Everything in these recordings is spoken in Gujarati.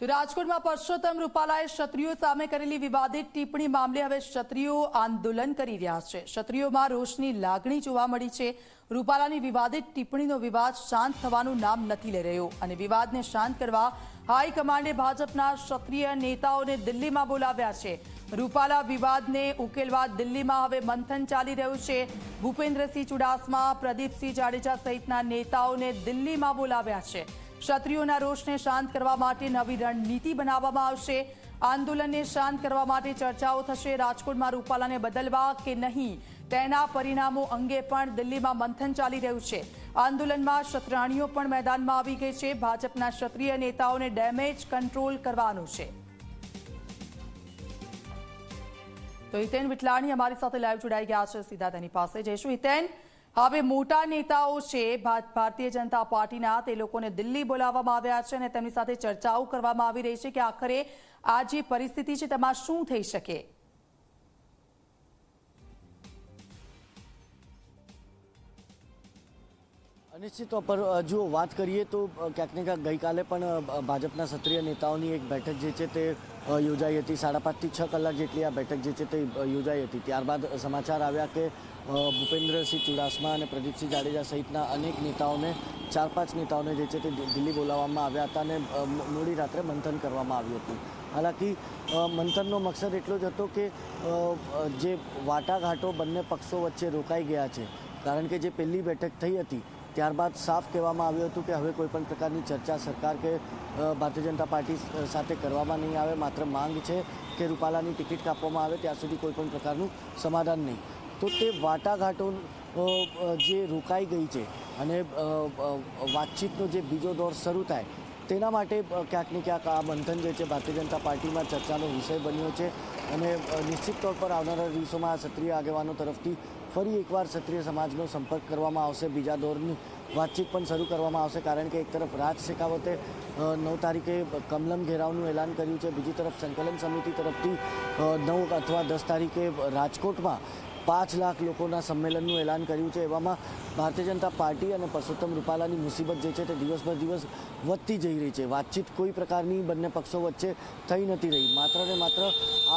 તો રાજકોટમાં પરસોત્તમ રૂપાલાએ ક્ષત્રિયો સામે કરેલી વિવાદિત ટિપ્પણી મામલે હવે ક્ષત્રિયો આંદોલન કરી રહ્યા છે. ક્ષત્રિયોમાં રોષની લાગણી જોવા મળી છે. રૂપાલાની વિવાદિત ટિપ્પણીનો વિવાદ શાંત થવાનું નામ નથી લઈ રહ્યો અને વિવાદને શાંત કરવા હાઈકમાન્ડે ભાજપના ક્ષત્રિય નેતાઓને દિલ્હીમાં બોલાવ્યા છે. રૂપાલા વિવાદને ઉકેલવા દિલ્હીમાં હવે મંથન ચાલી રહ્યું છે. ભૂપેન્દ્રસિંહ ચુડાસમા, પ્રદીપસિંહ જાડેજા સહિતના નેતાઓને દિલ્હીમાં બોલાવ્યા છે. ક્ષત્રિયોના રોષને શાંત કરવા માટે નવી રણનીતિ બનાવવામાં આવશે. આંદોલનને શાંત કરવા માટે ચર્ચાઓ થશે. રાજકોટમાં રૂપાલાને બદલવા કે નહીં? તેના પરિણામો અંગે પણ દિલ્હીમાં મંથન ચાલી રહ્યું છે. આંદોલનમાં ક્ષત્રાણીઓ પણ મેદાનમાં આવી ગઈ છે. ભાજપના ક્ષત્રિય નેતાઓને ડેમેજ કંટ્રોલ કરવાનું છે. તો હિતેન વિટલાણી અમારી સાથે લાઈવ જોડાઈ ગયા છે. સીધા તેની પાસે જઈશું. હિતેન હવે મોટા નેતાઓ છે ભારતીય જનતા પાર્ટીના, તે લોકોને દિલ્હી બોલાવવામાં આવ્યા છે અને તેમની સાથે ચર્ચાઓ કરવામાં આવી રહી છે કે આખરે આ જે પરિસ્થિતિ છે તેમાં શું થઈ શકે? નિશ્ચિત પર જો વાત કરીએ તો ક્યાંક ને ક્યાંક ગઈકાલે પણ ભાજપના સત્રીય નેતાઓની એક બેઠક જે છે તે યોજાઈ હતી. સાડા પાંચથી છ કલાક જેટલી આ બેઠક જે છે તે યોજાઈ હતી. ત્યારબાદ સમાચાર આવ્યા કે ભૂપેન્દ્રસિંહ ચુડાસમા અને પ્રદીપસિંહ જાડેજા સહિતના અનેક નેતાઓને, ચાર પાંચ નેતાઓને જે છે તે દિલ્હી બોલાવવામાં આવ્યા હતા અને મોડી રાત્રે મંથન કરવામાં આવ્યું હતું. હાલાકી મંથનનો મકસદ એટલો જ હતો કે જે વાટાઘાટો બંને પક્ષો વચ્ચે રોકાઈ ગયા છે. કારણ કે જે પહેલી બેઠક થઈ હતી ત્યારબાદ સાફ કહેવામાં આવ્યું હતું કે હવે કોઈ પણ પ્રકારની ચર્ચા સરકાર કે ભારતીય જનતા પાર્ટી સાથે કરવામાં નહીં આવે. માત્ર માંગ છે કે રૂપાલાની ટિકિટ કાપવામાં આવે, ત્યાં સુધી કોઈપણ પ્રકારનું સમાધાન નહીં. તો તે વાટાઘાટો જે રોકાઈ ગઈ છે અને વાતચીતનો જે બીજો દોર શરૂ થાય, તેના માટે ક્યાંક ને ક્યાંક આ બંધન જે છે ભારતીય જનતા પાર્ટીમાં ચર્ચાનો વિષય બન્યો છે. અને નિશ્ચિત તौर પર આવનારા દિવસોમાં આ ક્ષત્રિય આગેવાનો તરફથી ફરી એકવાર ક્ષત્રિય સમાજનો સંપર્ક કરવામાં આવશે, બીજા દોરની વાતચીત પણ શરૂ કરવામાં આવશે, કારણ કે એક તરફ રાજ શેખાવતે નવ તારીખે કમલમ ઘેરાવનું એલાન કર્યું છે, બીજી તરફ સંકલન સમિતિ તરફથી નવ અથવા દસ તારીખે રાજકોટમાં પાંચ લાખ લોકોના સંમેલનનું એલાન કર્યું છે. એવામાં ભારતીય જનતા પાર્ટી અને પરસોત્તમ રૂપાલાની મુસીબત જે છે તે દિવસભર દિવસ વધતી જઈ રહી છે. વાતચીત કોઈ પ્રકારની બંને પક્ષો વચ્ચે થઈ નથી રહી. માત્ર ને માત્ર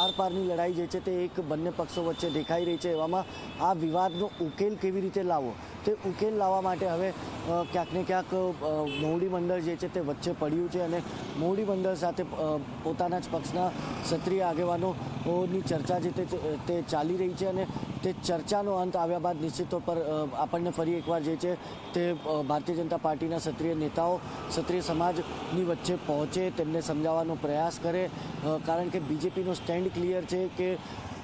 આરપારની લડાઈ જે છે તે એક બંને પક્ષો વચ્ચે દેખાઈ રહી છે. એવામાં આ વિવાદનો ઉકેલ કેવી રીતે લાવવો? તે ઉકેલ લાવવા માટે હવે ક્યાંક ને ક્યાંક મોવડી મંડળ જે છે તે વચ્ચે પડ્યું છે અને મોવડી મંડળ સાથે પોતાના જ પક્ષના ક્ષત્રિય આગેવાનોની ચર્ચા જે તે ચાલી રહી છે અને તે ચર્ચાનો અંત આવ્યા બાદ નિશ્ચિત પર આપણને ફરી એકવાર જે છે તે ભારતીય જનતા પાર્ટીના ક્ષત્રિય નેતાઓ, ક્ષત્રિય સમાજની વચ્ચે પહોંચે, તેમને સમજાવવાનો પ્રયાસ કરે. કારણ કે બીજેપીનો સ્ટેન્ડ ક્લિયર છે કે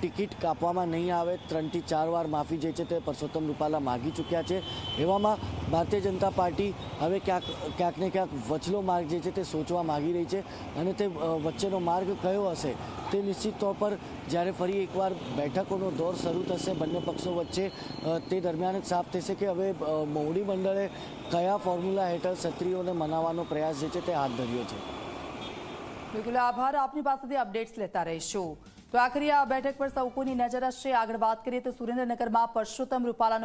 ટિકિટ કાપવામાં નહીં આવે, ત્રણથી ચાર વાર માફી જે છે તે પરસોત્તમ રૂપાલા માગી ચૂક્યા છે. એવામાં ભારતીય જનતા પાર્ટી હવે ક્યાંક ક્યાંક ને ક્યાંક વચલો માર્ગ જે છે તે સોચવા માગી રહી છે અને તે વચ્ચેનો માર્ગ કયો હશે તે નિશ્ચિત તौर પર જ્યારે ફરી એકવાર બેઠકોનો દોર શરૂ થશે બંને પક્ષો વચ્ચે તે દરમિયાન જ સાફ થશે કે હવે મોવડી મંડળે કયા ફોર્મ્યુલા હેઠળ ક્ષત્રિયોને મનાવવાનો પ્રયાસ જે છે તે હાથ ધર્યો છે. બિલકુલ, આભાર. આપની પાસેથી અપડેટ્સ લેતા રહીશું. તો આખરી આ બેઠક પર સૌ કોઈની નજર હશે. આગળ વાત કરીએ તો સુરેન્દ્રનગરમાં પરસોત્તમ રૂપાલાનો